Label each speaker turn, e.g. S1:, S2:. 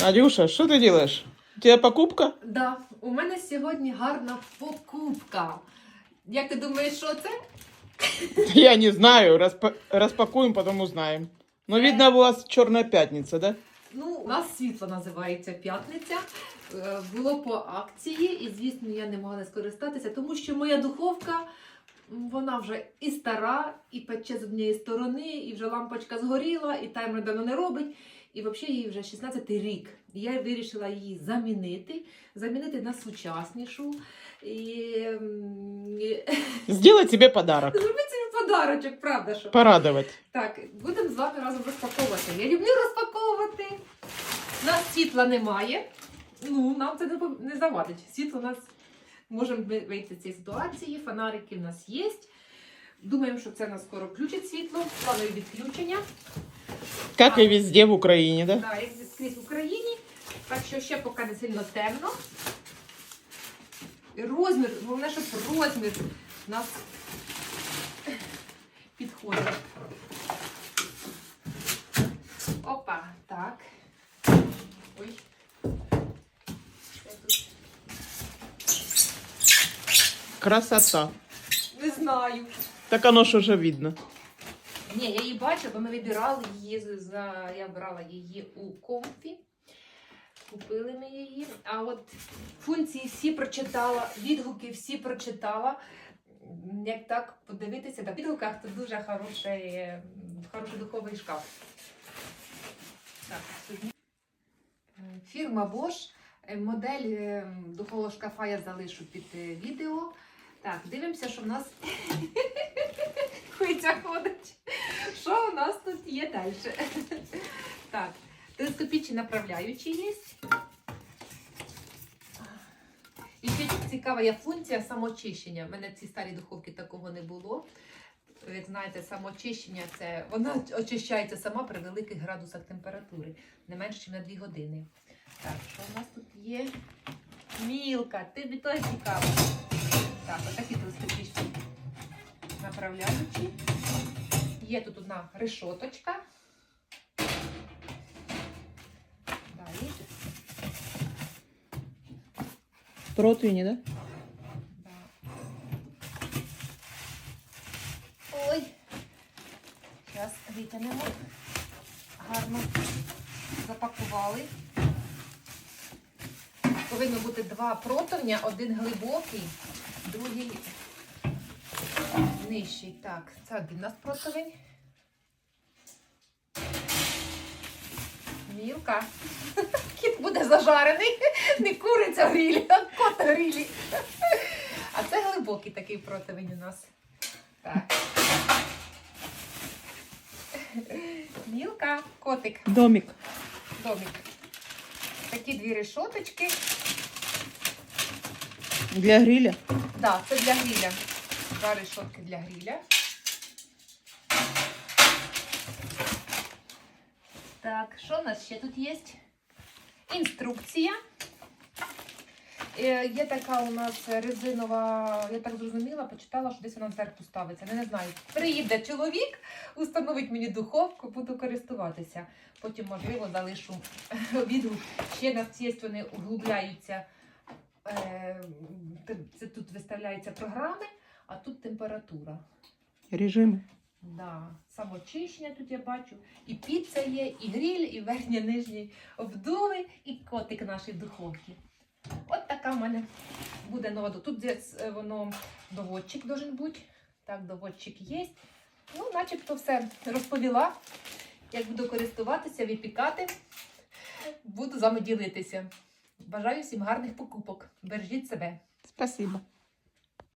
S1: Надюша, что ты делаешь? У тебя покупка?
S2: Да, у мене сьогодні гарна покупка. Як ти думаєш, що це?
S1: Я не знаю. Распа- распакуем, потом узнаем. Но видно, у вас черная пятница, да?
S2: Ну, у нас світло називається п'ятниця. Е, Було по акції, і звісно, я не могла не скористатися, тому що моя духовка. м, Вона вже і стара, і пече з однієї сторони, і вже лампочка згоріла, і таймер давно не робить. І взагалі їй вже 16 рік. Я вирішила її замінити, замінити на сучаснішу. І, м, і
S1: Сделать себе подарок.
S2: зробити собі подарочок, правда що?
S1: Порадовать.
S2: Так, будемо з вами разом розпаковувати. Я люблю розпаковувати. У нас світла немає. Ну, нам це не, завадить. Світло у нас можемо вийти з цієї ситуації. Фонарики в нас є. Думаємо, що це нас скоро включить світло. Планові відключення.
S1: Как и везде в Украине, да?
S2: Так, як скрізь в Україні. Так що ще поки не сильно темно. І Розмір, головне, щоб розмір у нас підходить. Опа, так. Ой.
S1: Красота.
S2: Не знаю.
S1: Так оно ж уже видно.
S2: Ні, я її бачила, бо ми вибирали її за. Я брала її у комфі. Купили ми її. А от функції всі прочитала, відгуки всі прочитала. Як так подивитися, так, відгуках це дуже хороший, хороший духовий шкаф. Так, сьогодні. Фірма Bosch. Модель е, духового шкафа я залишу під е, відео. Так, дивимося, що в нас Хуйця ходить. Що у нас тут є далі? Так, телескопічні направляючі є. І ще цікава є функція самоочищення. У мене в цій старій духовці такого не було. Як знаєте, самоочищення це вона очищається сама при великих градусах температури, не менше, ніж на 2 години. Так, що у нас тут є? Мілка, тобі теж цікаво. Так, отакі телескопічні направляючі. Є тут одна решоточка.
S1: Противни, да?
S2: Да. Ой. Зараз витягнемо. Гарно запакували. Повинно бути два противня, один глибокий, другий нижчий. Так, це один у нас противень. Мілка. Кіт буде зажарений. Не куриця в грілі, а кот в грілі. А це глибокий такий противень у нас. Так. Мілка, котик,
S1: Домик.
S2: домик. Такі дві решоточки.
S1: Для гриля.
S2: Да, це для гриля. Два решотки для гриля. Так, що у нас ще тут є? Інструкція. Е, Є така у нас резинова, я так зрозуміла, почитала, що десь вона зверху ставиться. Не, не знаю. Приїде чоловік, установить мені духовку, буду користуватися. Потім, можливо, залишу відгук. Ще на ці вони углубляються. Е, Це тут виставляються програми, а тут температура.
S1: Режимы.
S2: Да, самочищення тут я бачу. І піца є, і гриль, і верхній, нижній обдуви, і котик нашої духовки. От така в мене буде нова. ду- Тут десь е, воно доводчик должен бути. Так, доводчик є. Ну, начебто все розповіла. Як буду користуватися, випікати, буду з вами ділитися. Бажаю всім гарних покупок. Бережіть себе.
S1: Спасибо.